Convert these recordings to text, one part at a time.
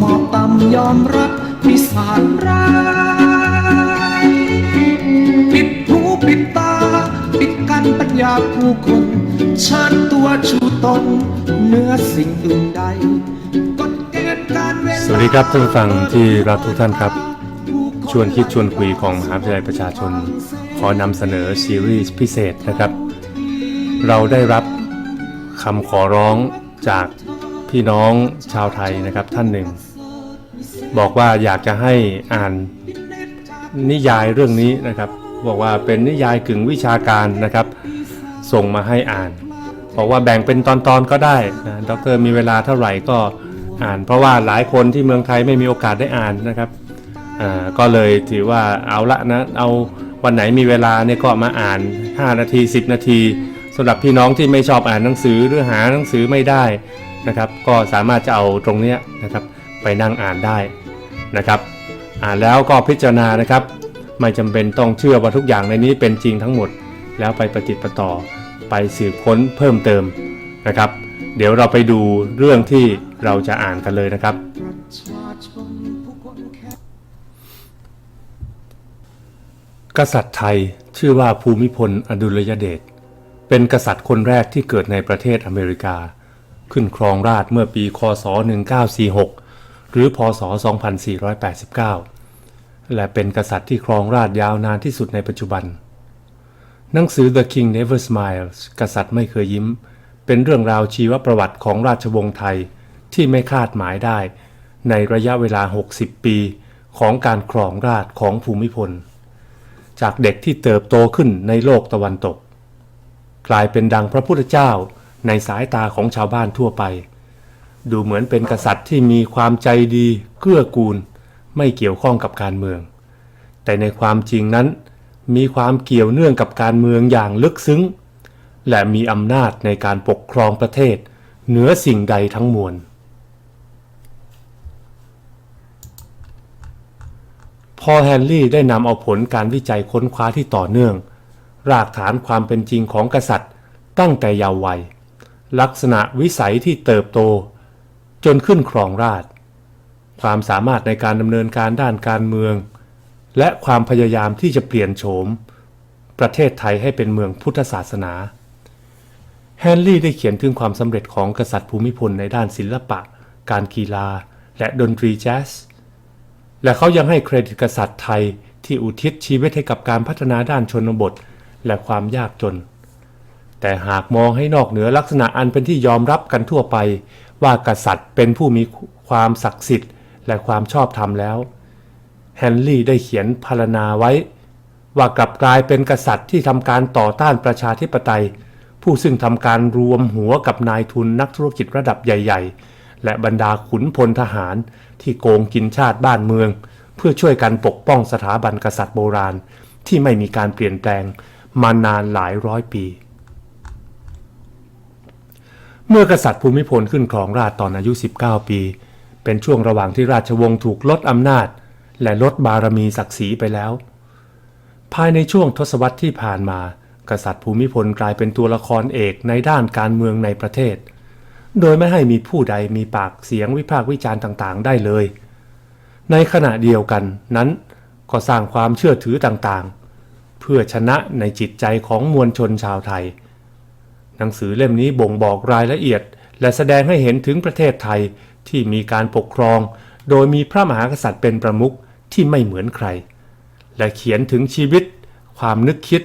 หมอบต่ำยอมรับวิสารร้ายปิดหูปิดตา ปิดกันปัญญาผู้คนเชิญตัวชูตนเนื้อสิ่งอื่นใดกฎเกณฑ์การเวลาสวัสดีครับท่านฟังที่รักทุกท่านครับ ชวนคิดชวนคุยของมหาวิทยาลัยประชาชน ขอนำเสนอซีรีส์พิเศษนะครับ เราได้รับคำขอร้องจากพี่น้องชาวไทยนะครับท่านหนึ่ง บอกว่าอยากจะให้อ่านนิยายเรื่องนี้นะครับ บอกว่าเป็นนิยายกึ่งวิชาการนะครับ ส่งมาให้อ่าน บอกว่าแบ่งเป็นตอนๆก็ได้นะดรมีเวลาเท่าไหร่ก็อ่าน เพราะว่าหลายคนที่เมืองไทยไม่มีโอกาสได้อ่านนะครับก็เลยถือว่าเอาละนะเอาวันไหนมีเวลาเนี่ยก็มาอ่าน 5 นาที 10 นาทีสำหรับพี่น้องที่ไม่ชอบอ่านหนังสือหรือหาหนังสือไม่ได้นะครับ ก็สามารถจะเอาตรงเนี้ยนะครับ ไปนั่งอ่านได้นะครับอ่านแล้วก็พิจารณานะครับ ไม่จำเป็นต้องเชื่อว่าทุกอย่างในนี้เป็นจริงทั้งหมด แล้วไปปฏิดประต่อไปสืบค้นเพิ่มเติมนะครับ เดี๋ยวเราไปดูเรื่องที่เราจะอ่านกันเลยนะครับ กษัตริย์ไทยชื่อว่าภูมิพลอดุลยเดชเป็นกษัตริย์คนแรกที่เกิดในประเทศอเมริกา ขึ้นครองราชเมื่อปีคศ 1946 หรือพศ 2489 และเป็นกษัตริย์ที่ครองราชยาวนานที่สุดในปัจจุบัน หนังสือ The King Never Smiles กษัตริย์ไม่เคยยิ้ม เป็นเรื่องราวชีวประวัติของราชวงศ์ไทยที่ไม่คาดหมายได้ ในระยะเวลา 60 ปีของการครองราชของภูมิพล จากเด็กที่เติบโตขึ้นในโลกตะวันตก กลายเป็นดังพระพุทธเจ้าในสายตาของชาวบ้านทั่วไป ดูเหมือนเป็นกษัตริย์ที่มีความใจดีเกื้อกูล ไม่เกี่ยวข้องกับการเมือง แต่ในความจริงนั้น มีความเกี่ยวเนื่องกับการเมืองอย่างลึกซึ้ง และมีอำนาจในการปกครองประเทศ เหนือสิ่งใดทั้งมวล พอแฮนรี่ได้นำเอาผลการวิจัยค้นคว้าที่ต่อเนื่อง รากฐานความเป็นจริงของกษัตริย์ตั้งแต่เยาว์วัย ลักษณะวิสัยที่เติบโต จนขึ้นครองราช ความสามารถในการดำเนินการด้านการเมือง และความพยายามที่จะเปลี่ยนโฉม ประเทศไทยให้เป็นเมืองพุทธศาสนา แฮนรี่ได้เขียนถึงความสำเร็จของกษัตริย์ภูมิพลในด้านศิลปะ การกีฬา และดนตรีแจ๊ส และเขายังให้เครดิตกษัตริย์ไทยที่อุทิศชีวิตให้กับการพัฒนาด้านชนบทและความยากจน แต่หากมองให้นอกเหนือลักษณะอันเป็นที่ยอมรับกันทั่วไป ว่ากษัตริย์เป็นผู้มีความศักดิ์สิทธิ์ และความชอบธรรมแล้ว แฮนรี่ได้เขียนพรรณนาไว้ ว่ากลับกลายเป็นกษัตริย์ที่ทำการต่อต้านประชาธิปไตย ผู้ซึ่งทำการรวมหัวกับนายทุนนักธุรกิจระดับใหญ่ ๆ และบรรดาขุนพลทหารที่โกงกินชาติบ้านเมือง เพื่อช่วยกันปกป้องสถาบันกษัตริย์โบราณ ที่ไม่มีการเปลี่ยนแปลงมานานหลายร้อยปี เมื่อกษัตริย์ภูมิพลขึ้นครองราชตอนอายุ 19 ปี เป็นช่วงระหว่างที่ราชวงศ์ถูกลดอำนาจ และลดบารมีศักดิ์ศรีไปแล้ว ภายในช่วงทศวรรษที่ผ่านมา กษัตริย์ภูมิพลกลายเป็นตัวละครเอกในด้านการเมืองในประเทศ โดยไม่ให้มีผู้ใดมีปากเสียงวิพากษ์วิจารณ์ต่างๆ ได้เลย ในขณะเดียวกันนั้นก็สร้างความเชื่อถือต่างๆ เพื่อชนะในจิตใจของมวลชนชาวไทย หนังสือเล่มนี้บ่งบอกรายละเอียด และแสดงให้เห็นถึงประเทศไทยที่มีการปกครอง โดยมีพระมหากษัตริย์เป็นประมุขที่ไม่เหมือนใคร และเขียนถึงชีวิต ความนึกคิด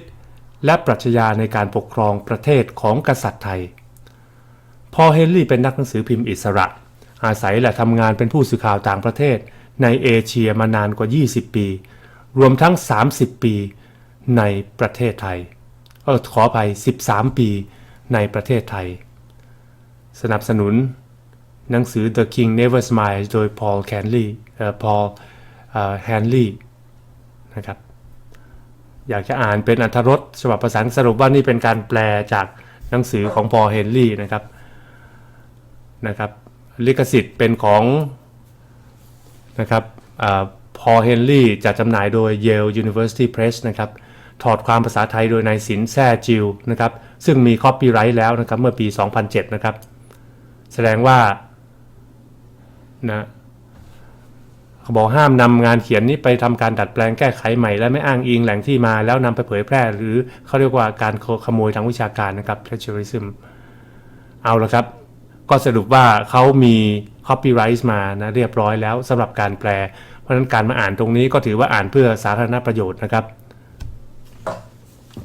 และปรัชญาในการปกครองประเทศของกษัตริย์ไทย พอเฮนรี่เป็นนักหนังสือพิมพ์อิสระ อาศัยและทำงานเป็นผู้สื่อข่าวต่างประเทศ ในเอเชียมานานกว่า 20 ปี รวมทั้ง 30 ปีในประเทศไทยเออขอไป 13 ปี ในประเทศไทย สนับสนุนหนังสือ The King Never Smiles โดย Paul Hanley เอ่อ Paul เอ่อ Hanley นะครับ อยากจะอ่านเป็นอัธรสฉบับภาษาสรุปว่านี่เป็นการแปลจากหนังสือของ Paul Henley นะครับ นะครับ ลิขสิทธิ์เป็นของนะครับพอเฮนรี่จัดจำหน่ายโดย Yale University Press นะครับ ถอดความภาษาไทยโดยนายสินแซ่จิวนะครับ ซึ่งมีค o ป y ไร g ์แล้วนะครับเมื่อปี 2007 นะครับ แสดงว่านะเขาบอกห้ามนำงานเขียนนี้ไปทำการดัดแปลงแก้ไขใหม่และไม่อ้างอิงแหล่งที่มาแล้วนำไปเผยแพร่ หรือเขาเรียกว่าการขโมยทางวิชาการนะครับ plagiarism เอาละครับ ก็สรุปว่าเขามี copyright มานะเรียบร้อยแล้วสำหรับการแปล เพราะฉะนั้นการมาอ่านตรงนี้ก็ถือว่าอ่านเพื่อสาธารณประโยชน์นะครับ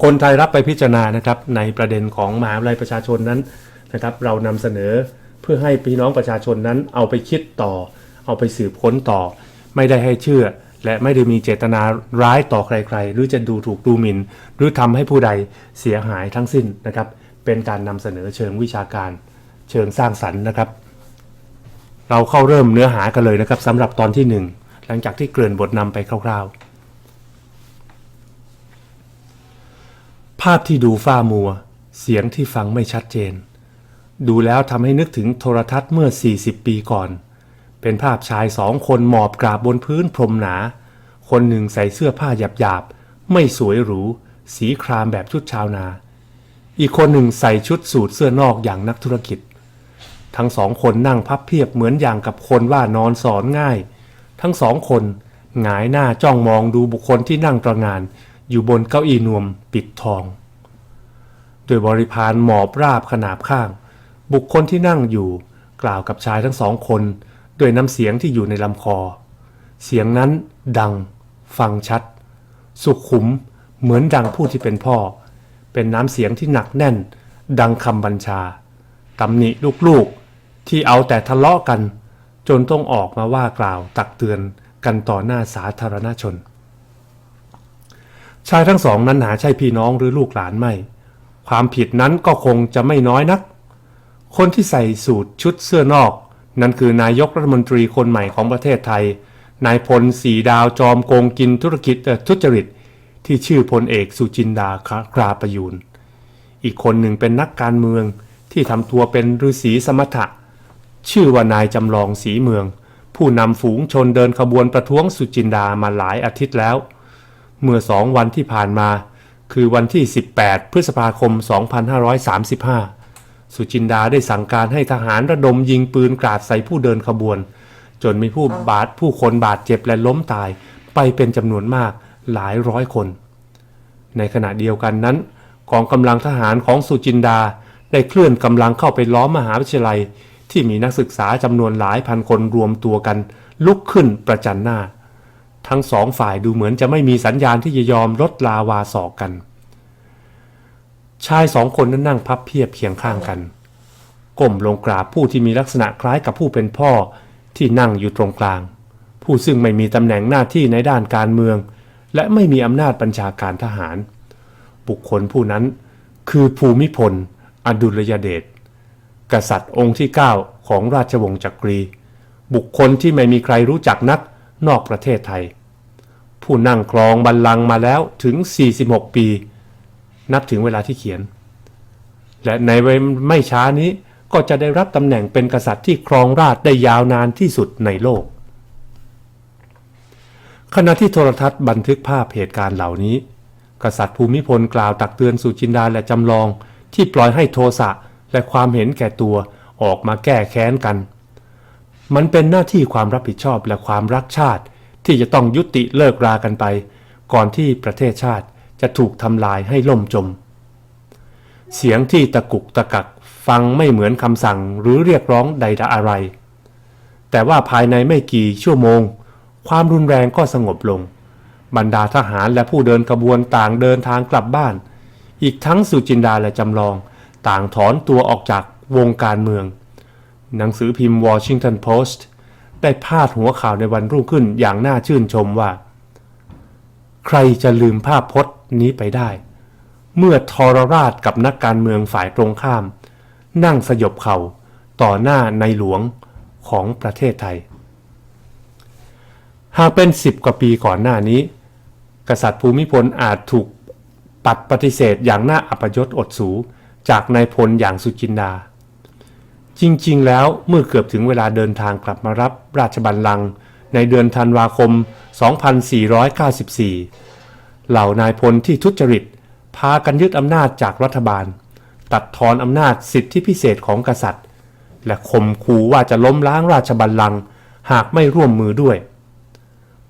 คนไทยรับไปพิจารณานะครับในประเด็นของมหาวิทยาลัยประชาชนนั้นนะครับเรานำเสนอเพื่อให้พี่น้องประชาชนนั้นเอาไปคิดต่อ เอาไปสืบค้นต่อ ไม่ได้ให้เชื่อ และไม่ได้มีเจตนาร้ายต่อใครๆ หรือจะดูถูกดูหมิ่น หรือทำให้ผู้ใดเสียหายทั้งสิ้นนะครับ เป็นการนำเสนอเชิงวิชาการเชิงสร้างสรรค์นะครับ เราเข้าเริ่มเนื้อหากันเลยนะครับสำหรับตอนที่หนึ่งหลังจากที่เกริ่นบทนำไปคร่าวๆ ภาพที่ดูฝ้ามัว เสียงที่ฟังไม่ชัดเจน ดูแล้วทำให้นึกถึงโทรทัศน์เมื่อ 40 ปีก่อน เป็นภาพชายสองคนหมอบกราบบนพื้นพรมหนา คนหนึ่งใส่เสื้อผ้าหยาบๆ ไม่สวยหรู สีครามแบบชุดชาวนา อีกคนหนึ่งใส่ชุดสูทเสื้อนอกอย่างนักธุรกิจ ทั้งสองคนนั่งพับเพียบเหมือนอย่างกับคนว่านอนสอนง่าย ทั้งสองคนหงายหน้าจ้องมองดูบุคคลที่นั่งตระงาน อยู่บนเก้าอี้นวมปิดทอง โดยบริพารหมอบราบขนาบข้าง บุคคลที่นั่งอยู่กล่าวกับชายทั้งสองคนด้วยน้ำเสียงที่อยู่ในลำคอ เสียงนั้นดัง ฟังชัด สุขุมเหมือนดังผู้ที่เป็นพ่อ เป็นน้ำเสียงที่หนักแน่น ดังคำบัญชาตำหนิลูกๆ ที่เอาแต่ทะเลาะกัน จนต้องออกมาว่ากล่าวตักเตือนกันต่อหน้าสาธารณชน ชายทั้งสองนั้นหาใช่พี่น้องหรือลูกหลานไม่ ความผิดนั้นก็คงจะไม่น้อยนัก คนที่ใส่สูทชุดเสื้อนอก นั่นคือนายกรัฐมนตรีคนใหม่ของประเทศไทย นายพลสีดาวจอมโกงกินธุรกิจทุจริต ที่ชื่อพลเอกสุจินดาคราประยูน อีกคนหนึ่งเป็นนักการเมืองที่ทำตัวเป็นฤาษีสมถะ ชื่อว่านายจำลองสีเมือง ผู้นำฝูงชนเดินขบวนประท้วงสุจินดามาหลายอาทิตย์แล้ว เมื่อสองวันที่ผ่านมา คือวันที่ 18 พฤษภาคม 2535 สุจินดาได้สั่งการให้ทหารระดมยิงปืนกราดใส่ผู้เดินขบวน จนมีผู้บาดผู้คนบาดเจ็บและล้มตายไปเป็นจำนวนมากหลายร้อยคน ในขณะเดียวกันนั้น กองกำลังทหารของสุจินดาได้เคลื่อนกำลังเข้าไปล้อมมหาวิทยาลัย ที่มีนักศึกษาจำนวนหลายพันคนรวมตัวกัน ลุกขึ้นประจันหน้า ทั้งสองฝ่ายดูเหมือนจะไม่มีสัญญาณที่จะยอมลดลาวาสอกกัน ชายสองคนนั้นนั่งพับเพียบเคียงข้างกัน ก้มลงกราบผู้ที่มีลักษณะคล้ายกับผู้เป็นพ่อที่นั่งอยู่ตรงกลาง ผู้ซึ่งไม่มีตำแหน่งหน้าที่ในด้านการเมือง และไม่มีอำนาจบัญชาการทหาร บุคคลผู้นั้นคือภูมิพล อดุลยเดชกษัตริย์องค์ที่ 9 ของราชวงศ์จักรี บุคคลที่ไม่มีใครรู้จักนักนอกประเทศไทย ผู้นั่งครองบัลลังก์มาแล้วถึง 46 ปี นับถึงเวลาที่เขียน และในเวลไม่ช้านี้ก็จะได้รับตำแหน่งเป็นกษัตริย์ที่ครองราชได้ยาวนานที่สุดในโลก ขณะที่โทรทัศน์บันทึกภาพเหตุการณ์เหล่านี้ กษัตริย์ภูมิพลกล่าวตักเตือนสุจินดาและจำลอง ที่ปล่อยให้โทสะและความเห็นแก่ตัวออกมาแก้แค้นกัน มันเป็นหน้าที่ความรับผิดชอบและความรักชาติ ที่จะต้องยุติเลิกรากันไป ก่อนที่ประเทศชาติจะถูกทำลายให้ล่มจม เสียงที่ตะกุกตะกักฟังไม่เหมือนคำสั่งหรือเรียกร้องใดๆอะไร แต่ว่าภายในไม่กี่ชั่วโมง ความรุนแรงก็สงบลง บรรดาทหารและผู้เดินกระบวนต่างเดินทางกลับบ้าน อีกทั้งสุจินดาและจำลอง ต่างถอนตัวออกจากวงการเมือง หนังสือพิมพ์ Washington Post ได้พาดหัวข่าวในวันรุ่งขึ้นอย่างน่าชื่นชมว่า ใครจะลืมภาพพจน์นี้ไปได้ เมื่อทรราชกับนักการเมืองฝ่ายตรงข้าม นั่งสยบเข่าต่อหน้าในหลวงของประเทศไทย หากเป็นสิบกว่าปีก่อนหน้านี้ กษัตริย์ภูมิพลอาจถูกปัดปฏิเสธอย่างน่าอัปยศอดสูจากนายพลอย่างสุจินดา จริงๆ แล้วเมื่อเกือบถึงเวลาเดินทางกลับมารับราชบัลลังก์ในเดือนธันวาคม 2494 เหล่านายพลที่ทุจริต พากันยึดอำนาจจากรัฐบาล ตัดทอนอำนาจสิทธิพิเศษของกษัตริย์ และข่มขู่ว่าจะล้มล้างราชบัลลังก์หากไม่ร่วมมือด้วย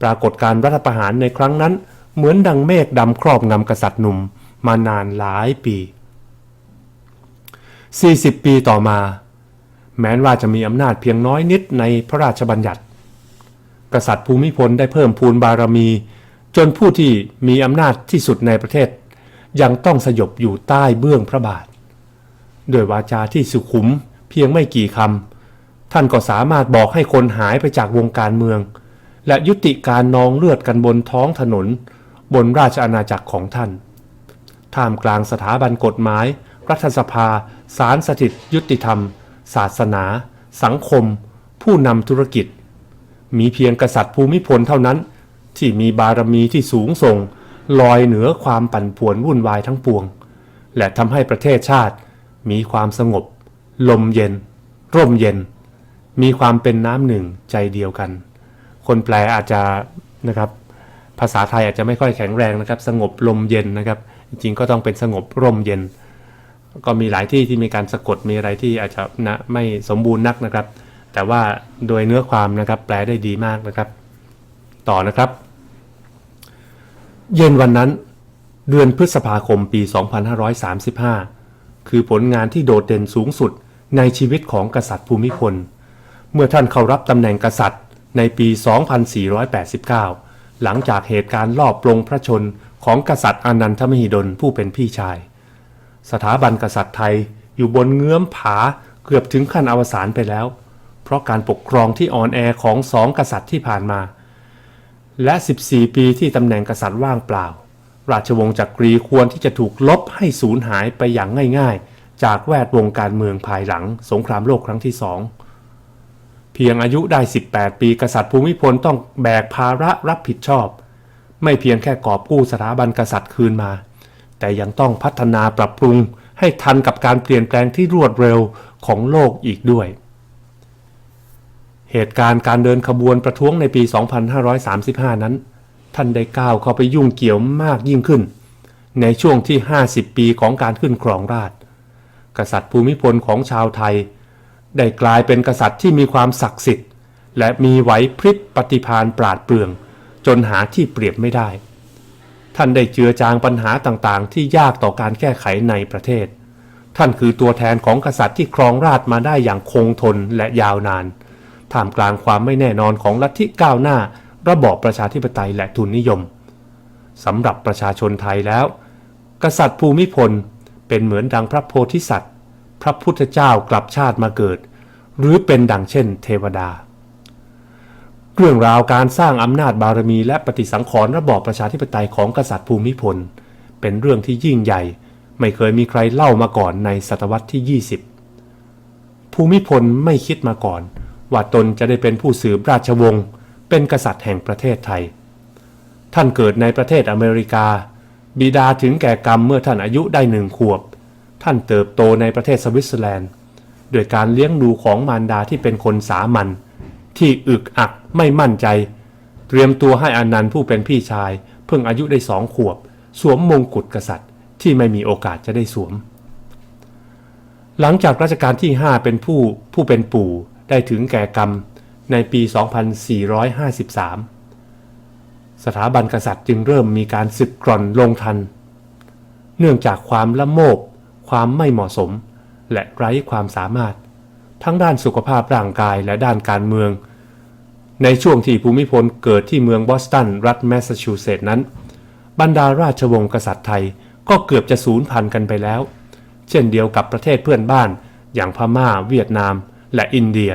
ปรากฏการรัฐประหารในครั้งนั้นเหมือนดังเมฆดำครอบงำกษัตริย์หนุ่มมานานหลายปี 40 ปีต่อมา แม้ว่าจะมีอำนาจเพียงน้อยนิดในพระราชบัญญัติ กษัตริย์ภูมิพลได้เพิ่มพูนบารมี จนผู้ที่มีอำนาจที่สุดในประเทศ ยังต้องสยบอยู่ใต้เบื้องพระบาทด้วยวาจาที่สุขุมเพียงไม่กี่คำท่านก็สามารถบอกให้คนหายไปจากวงการเมือง และยุติการนองเลือดกันบนท้องถนน บนราชอาณาจักรของท่าน ท่ามกลางสถาบันกฎหมาย รัฐสภา ศาลสถิตยุติธรรม ศาสนา สังคม ผู้นำธุรกิจ มีเพียงกษัตริย์ภูมิพลเท่านั้น ที่มีบารมีที่สูงส่ง ลอยเหนือความปั่นป่วนวุ่นวายทั้งปวง และทำให้ประเทศชาติ มีความสงบ ลมเย็น ร่มเย็น มีความเป็นน้ำหนึ่งใจเดียวกัน คนแปลอาจจะนะครับภาษาไทยอาจจะไม่ค่อยแข็งแรงนะครับ สงบลมเย็นนะครับ จริงๆก็ต้องเป็นสงบร่มเย็น ก็มีหลายที่ที่มีการสะกดมีอะไรที่อาจจะนะไม่สมบูรณ์นักนะครับ แต่ว่าโดยเนื้อความนะครับแปลได้ดีมากนะครับ ต่อนะครับ เย็นวันนั้น เดือนพฤษภาคมปี 2535 คือผลงานที่โดดเด่นสูงสุดในชีวิตของกษัตริย์ภูมิพล เมื่อท่านเข้ารับตำแหน่งกษัตริย์ในปี 2489 หลังจากเหตุการณ์ลอบปลงพระชนของกษัตริย์อนันทมหิดลผู้เป็นพี่ชาย สถาบันกษัตริย์ไทยอยู่บนเงื้อมผาเกือบถึงขั้นอวสานไปแล้ว เพราะการปกครองที่อ่อนแอของสองกษัตริย์ที่ผ่านมา และ 14 ปีที่ตำแหน่งกษัตริย์ว่างเปล่า ราชวงศ์จักรีควรที่จะถูกลบให้สูญหายไปอย่างง่าย ๆ จากแวดวงการเมืองภายหลัง สงครามโลกครั้งที่สองเพียงอายุได้ 18 ปีกษัตริย์ภูมิพลต้องแบกภาระรับผิดชอบ ไม่เพียงแค่กอบกู้สถาบันกษัตริย์คืนมา แต่ยังต้องพัฒนาปรับปรุงให้ทันกับการเปลี่ยนแปลงที่รวดเร็วของโลกอีกด้วย เหตุการณ์การเดินขบวนประท้วงในปี 2535 นั้น ท่านได้ก้าวเข้าไปยุ่งเกี่ยวมากยิ่งขึ้น ในช่วงที่ 50 ปีของการขึ้นครองราช กษัตริย์ภูมิพลของชาวไทย ได้กลายเป็นกษัตริย์ที่มีความศักดิ์สิทธิ์ และมีไหวพริบปฏิภาณปราดเปรื่อง จนหาที่เปรียบไม่ได้ ท่านได้เจือจางปัญหาต่างๆ ที่ยากต่อการแก้ไขในประเทศ ท่านคือตัวแทนของกษัตริย์ที่ครองราชมาได้อย่างคงทนและยาวนาน ท่ามกลางความไม่แน่นอนของลัทธิก้าวหน้า ระบอบประชาธิปไตยและทุนนิยมสำหรับประชาชนไทยแล้ว กษัตริย์ภูมิพลเป็นเหมือนดังพระโพธิสัตว์ พระพุทธเจ้ากลับชาติมาเกิด หรือเป็นดังเช่น เทวดา เรื่องราวการสร้างอำนาจบารมีและปฏิสังขรณ์ระบอบประชาธิปไตยของกษัตริย์ภูมิพล เป็นเรื่องที่ยิ่งใหญ่ ไม่เคยมีใครเล่ามาก่อนในศตวรรษที่ 20 ภูมิพลไม่คิดมาก่อน ว่าตนจะได้เป็นผู้สืบราชวงศ์เป็นกษัตริย์แห่งประเทศไทย ท่านเกิดในประเทศอเมริกา บิดาถึงแก่กรรมเมื่อท่านอายุได้หนึ่งขวบ ท่านเติบโตในประเทศสวิตเซอร์แลนด์ โดยการเลี้ยงดูของมารดาที่เป็นคนสามัญ ที่อึกอักไม่มั่นใจ เตรียมตัวให้อานันต์ผู้เป็นพี่ชาย เพิ่งอายุได้สองขวบ สวมมงกุฎกษัตริย์ ที่ไม่มีโอกาสจะได้สวม หลังจากรัชกาลที่ 5 เป็นผู้ผู้เป็นปู่ได้ถึงแก่กรรมในปี 2453 สถาบันกษัตริย์จึงเริ่มมีการสึกกร่อนลงทัน เนื่องจากความละโมบ ความไม่เหมาะสม และไร้ความสามารถ ทั้งด้านสุขภาพร่างกายและด้านการเมือง ในช่วงที่ภูมิพลเกิดที่เมืองบอสตัน รัฐแมสซาชูเซตส์นั้น บรรดาราชวงศ์กษัตริย์ไทยก็เกือบจะสูญพันธุ์กันไปแล้ว เช่นเดียวกับประเทศเพื่อนบ้าน อย่างพม่า เวียดนาม และอินเดีย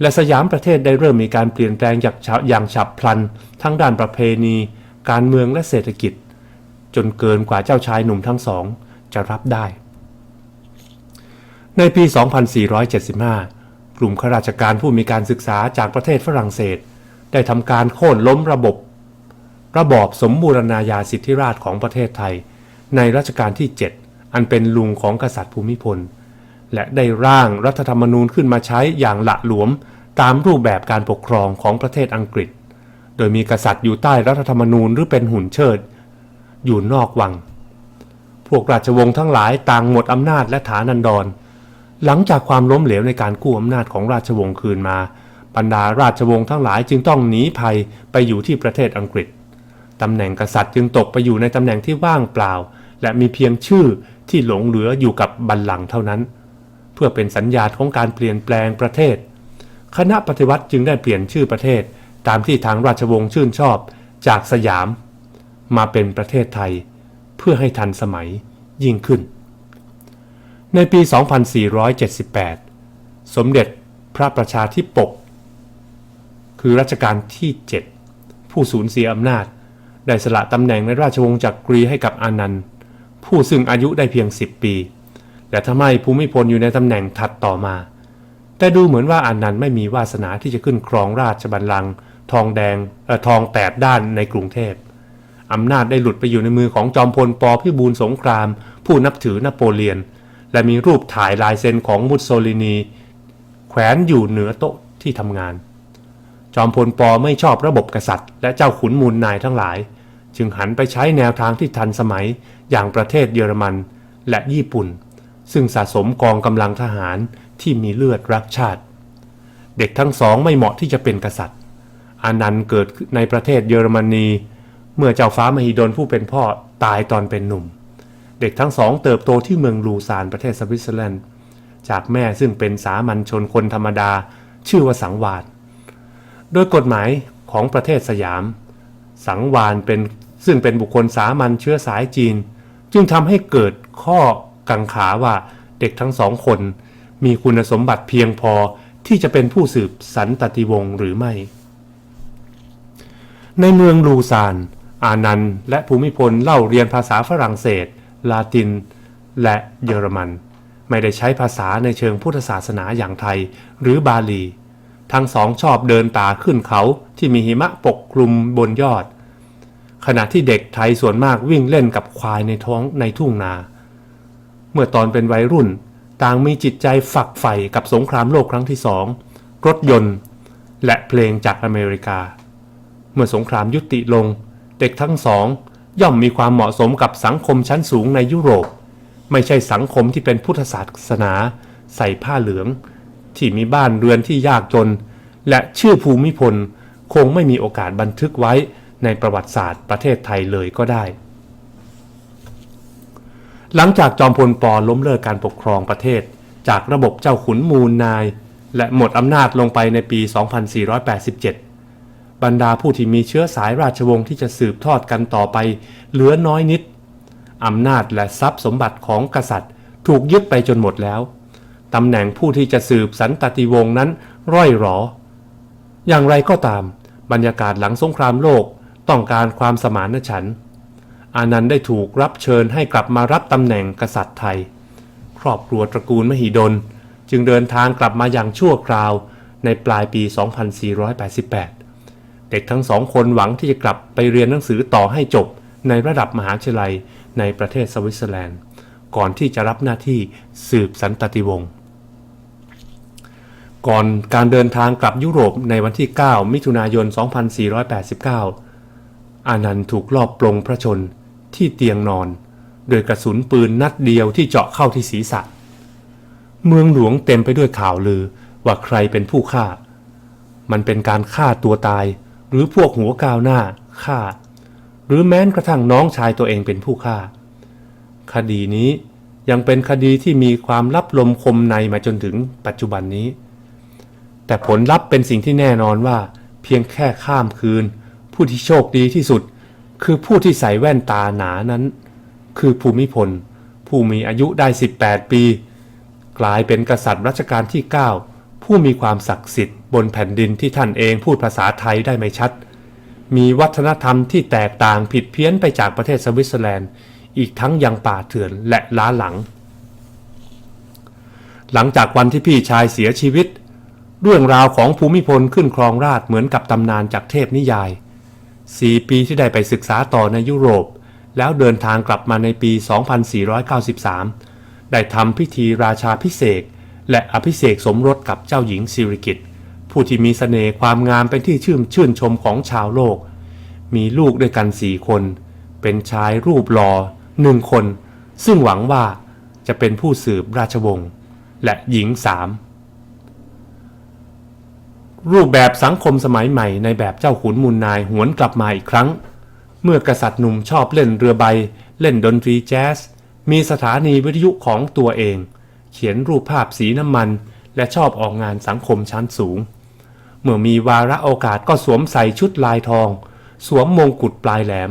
และสยามประเทศได้เริ่มมีการเปลี่ยนแปลงอย่างฉับอย่างฉับพลัน ทั้งด้านประเพณี การเมืองและเศรษฐกิจ จนเกินกว่าเจ้าชายหนุ่มทั้งสองจะรับได้ ในปี 2475 กลุ่มข้าราชการผู้มีการศึกษาจากประเทศฝรั่งเศส ได้ทำการโค่นล้มระบบ ระบอบสมบูรณาญาสิทธิราชของประเทศไทย ในรัชกาลที่ 7 อันเป็นลุงของกษัตริย์ภูมิพล และได้ร่างรัฐธรรมนูญขึ้นมาใช้อย่างหละหลวมตามรูปแบบการปกครองของประเทศอังกฤษ โดยมีกษัตริย์อยู่ใต้รัฐธรรมนูญหรือเป็นหุ่นเชิด อยู่นอกวัง พวกราชวงศ์ทั้งหลายต่างหมดอำนาจและฐานันดร หลังจากความล้มเหลวในการกู้อำนาจของราชวงศ์คืนมา บรรดาราชวงศ์ทั้งหลายจึงต้องหนีภัยไปอยู่ที่ประเทศอังกฤษตำแหน่งกษัตริย์จึงตกไปอยู่ในตำแหน่งที่ว่างเปล่า และมีเพียงชื่อที่หลงเหลืออยู่กับบัลลังก์เท่านั้น เพื่อเป็นสัญญาณของการเปลี่ยนแปลงประเทศ คณะปฏิวัติจึงได้เปลี่ยนชื่อประเทศ ตามที่ทางราชวงศ์ชื่นชอบจากสยาม มาเป็นประเทศไทย เพื่อให้ทันสมัยยิ่งขึ้น ในปี 2478 สมเด็จพระประชาธิปก คือรัชกาลที่ 7 ผู้สูญเสียอำนาจ ได้สละตำแหน่งในราชวงศ์จักกรีให้กับอานันต์ ผู้ซึ่งอายุได้เพียง 10 ปี และทำให้ภูมิพลอยู่ในตำแหน่งถัดต่อมา แต่ดูเหมือนว่าอานันต์ไม่มีวาสนาที่จะขึ้นครองราชบัลลังก์ทองแดงเออทองแปดด้านในกรุงเทพอำนาจได้หลุดไปอยู่ในมือของจอมพลปพิบูลสงคราม ผู้นับถือนโปเลียน และมีรูปถ่ายลายเซ็นของมุสโซลินี แขวนอยู่เหนือโต๊ะที่ทำงาน จอมพลปอไม่ชอบระบบกษัตริย์ และเจ้าขุนมูลนายทั้งหลาย จึงหันไปใช้แนวทางที่ทันสมัยอย่างประเทศเยอรมันและญี่ปุ่น ซึ่งสะสมกองกำลังทหารที่มีเลือดรักชาติ เด็กทั้งสองไม่เหมาะที่จะเป็นกษัตริย์ อานันต์เกิดในประเทศเยอรมนี เมื่อเจ้าฟ้ามหิดลผู้เป็นพ่อตายตอนเป็นหนุ่ม เด็กทั้งสองเติบโตที่เมืองลูซานประเทศสวิตเซอร์แลนด์ จากแม่ซึ่งเป็นสามัญชนคนธรรมดา ชื่อว่าสังวานโดยกฎหมายของประเทศสยาม สังวานเป็นซึ่งเป็นบุคคลสามัญเชื้อสายจีน จึงทำให้เกิดข้อกังขาว่าเด็กทั้งสองคน มีคุณสมบัติเพียงพอที่จะเป็นผู้สืบสันตติวงศ์หรือไม่ ในเมืองลูซาน อานันต์และภูมิพลเล่าเรียนภาษาฝรั่งเศส ลาติน และเยอรมัน ไม่ได้ใช้ภาษาในเชิงพุทธศาสนาอย่างไทยหรือบาลี ทั้งสองชอบเดินป่าขึ้นเขาที่มีหิมะปกคลุมบนยอด ขณะที่เด็กไทยส่วนมากวิ่งเล่นกับควายในท้องในทุ่งนา เมื่อตอนเป็นวัยรุ่น ต่างมีจิตใจฝักใฝ่กับสงครามโลกครั้งที่สองรถยนต์ และเพลงจากอเมริกา เมื่อสงครามยุติลง เด็กทั้งสอง ย่อมมีความเหมาะสมกับสังคมชั้นสูงในยุโรป ไม่ใช่สังคมที่เป็นพุทธศาสนา ใส่ผ้าเหลือง ที่มีบ้านเรือนที่ยากจน และชื่อภูมิพลคงไม่มีโอกาสบันทึกไว้ในประวัติศาสตร์ประเทศไทยเลยก็ได้ หลังจากจอมพลปล้มเลิกการปกครองประเทศ จากระบบเจ้าขุนมูลนาย และหมดอำนาจลงไปในปี 2487 บรรดาผู้ที่มีเชื้อสายราชวงศ์ที่จะสืบทอดกันต่อไป เหลือน้อยนิดอำนาจและทรัพย์สมบัติของกษัตริย์ ถูกยึดไปจนหมดแล้วตำแหน่งผู้ที่จะสืบสันตติวงศ์นั้นร่อยหรอ อย่างไรก็ตาม บรรยากาศหลังสงครามโลกต้องการความสมานฉันท์อานันต์ได้ถูกรับเชิญให้กลับมารับตำแหน่งกษัตริย์ไทย ครอบครัวตระกูลมหิดล จึงเดินทางกลับมาอย่างชั่วคราวในปลายปี 2488 เด็กทั้งสองคนหวังที่จะกลับไปเรียนหนังสือต่อให้จบในระดับมหาวิทยาลัยในประเทศสวิตเซอร์แลนด์ ก่อนที่จะรับหน้าที่สืบสันตติวงศ์ก่อนการเดินทางกลับยุโรปในวันที่ 9 มิถุนายน 2489 อานันต์ถูกลอบปลงพระชนที่เตียงนอน โดยกระสุนปืนนัดเดียวที่เจาะเข้าที่ศีรษะ เมืองหลวงเต็มไปด้วยข่าวลือว่าใครเป็นผู้ฆ่า มันเป็นการฆ่าตัวตาย หรือพวกหัวก้าวหน้าฆ่า หรือแม้กระทั่งน้องชายตัวเองเป็นผู้ฆ่า คดีนี้ยังเป็นคดีที่มีความลับลมคมในมาจนถึงปัจจุบันนี้ แต่ผลลัพธ์เป็นสิ่งที่แน่นอนว่า เพียงแค่ข้ามคืน ผู้ที่โชคดีที่สุด คือผู้ที่ใส่แว่นตาหนานั้น คือภูมิพล ผู้มีอายุได้ 18 ปี กลายเป็นกษัตริย์รัชกาลที่ 9 ผู้มีความศักดิ์สิทธิ์บนแผ่นดินที่ท่านเองพูดภาษาไทยได้ไม่ชัด มีวัฒนธรรมที่แตกต่างผิดเพี้ยนไปจากประเทศสวิตเซอร์แลนด์ อีกทั้งยังป่าเถื่อนและล้าหลัง หลังจากวันที่พี่ชายเสียชีวิต เรื่องราวของภูมิพลขึ้นครองราชเหมือนกับตำนานจากเทพนิยายสี่ปีที่ได้ไปศึกษาต่อในยุโรป แล้วเดินทางกลับมาในปี 2493 ได้ทำพิธีราชาพิเศษ และอภิเษกสมรสกับเจ้าหญิงสิริกิติ์ผู้ที่มีสเสน่ห์ความงามเป็นที่ชื่นชื่นชมของชาวโลก มีลูกด้วยกันสี่คน เป็นชายรูปหลอ่อหนึ่งคน ซึ่งหวังว่าจะเป็นผู้สืบราชวงศ์และหญิงสามรูปแบบสังคมสมัยใหม่ในแบบเจ้าขุนมูลนายหวนกลับมาอีกครั้ง เมื่อกษัตริย์หนุ่มชอบเล่นเรือใบ เล่นดนตรีแจ๊ส มีสถานีวิทยุของตัวเอง เขียนรูปภาพสีน้ำมัน และชอบออกงานสังคมชั้นสูง เมื่อมีวาระโอกาสก็สวมใส่ชุดลายทอง สวมมงกุฎปลายแหลม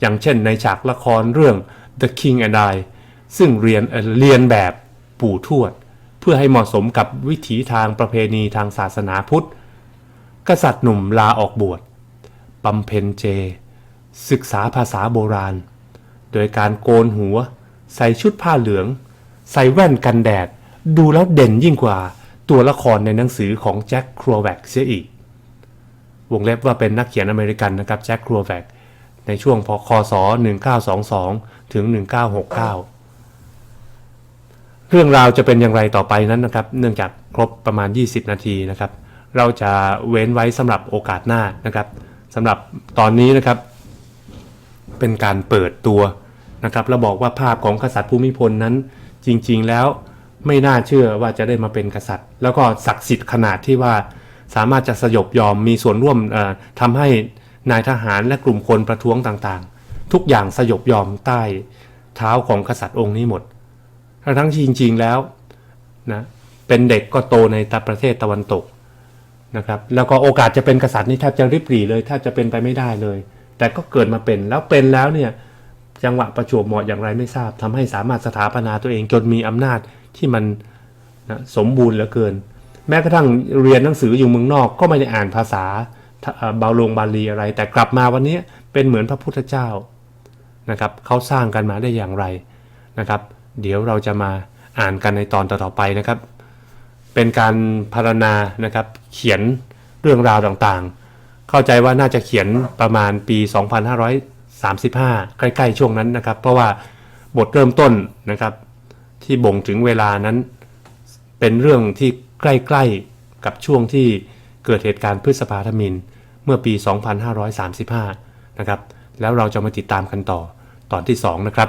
อย่างเช่นในฉากละครเรื่อง The King and I ซึ่งเรียนเอ่อเรียนแบบปู่ทวด เพื่อให้เหมาะสมกับวิถีทางประเพณีทางศาสนาพุทธ กษัตริย์หนุ่มลาออกบวชบำเพ็ญเจ ศึกษาภาษาโบราณ โดยการโกนหัว ใส่ชุดผ้าเหลือง ใส่แว่นกันแดด ดูแล้วเด่นยิ่งกว่าตัวละครในหนังสือของแจ็คครัวแวกเสียอีก วงเล็บว่าเป็นนักเขียนอเมริกันนะครับแจ็คครัวแวกในช่วงพคศ 1922 ถึง 1969 เรื่องราวจะเป็นอย่างไรต่อไปนั้นนะครับ เนื่องจากครบประมาณ 20 นาทีนะครับ เราจะเว้นไว้สำหรับโอกาสหน้านะครับสำหรับตอนนี้นะครับ เป็นการเปิดตัวนะครับแล้วบอกว่าภาพของกษัตริย์ภูมิพลนั้น จริงๆแล้วไม่น่าเชื่อว่าจะได้มาเป็นกษัตริย์ แล้วก็ศักดิ์สิทธิ์ขนาดที่ว่าสามารถจะสยบยอมมีส่วนร่วมเอ่อทำให้นายทหารและกลุ่มคนประท้วงต่างๆ ทุกอย่างสยบยอมใต้เท้าของกษัตริย์องค์นี้หมดทั้งๆที่จริง ๆแล้วนะเป็นเด็กก็โตในตะประเทศตะวันตกนะครับแล้วก็โอกาสจะเป็นกษัตริย์นี่แทบจะริบหรี่เลยแทบจะเป็นไปไม่ได้เลย แต่ก็เกิดมาเป็นแล้วเป็นแล้วเนี่ย จังหวะประจวบเหมาะอย่างไรไม่ทราบทำให้สามารถสถาปนาตัวเองจนมีอำนาจที่มันนะสมบูรณ์เหลือเกิน แม้กระทั่งเรียนหนังสืออยู่เมืองนอกก็ไม่ได้อ่านภาษาเบาลงบาลีอะไร แต่กลับมาวันนี้เป็นเหมือนพระพุทธเจ้านะครับเขาสร้างกันมาได้อย่างไรนะครับ เดี๋ยวเราจะมาอ่านกันในตอนต่อๆไปนะครับ เป็นการพารณานะครับเขียนเรื่องราวต่างๆ เข้าใจว่าน่าจะเขียนประมาณปี 2,500 35 ใกล้ๆช่วงนั้นนะครับ เพราะว่าบทเริ่มต้นนะครับ ที่บ่งถึงเวลานั้นเป็นเรื่องที่ใกล้ๆกับช่วงที่เกิดเหตุการณ์พฤษภาธมิน เมื่อปี 2535 นะครับ แล้วเราจะมาติดตามกันต่อตอนที่ 2 นะครับ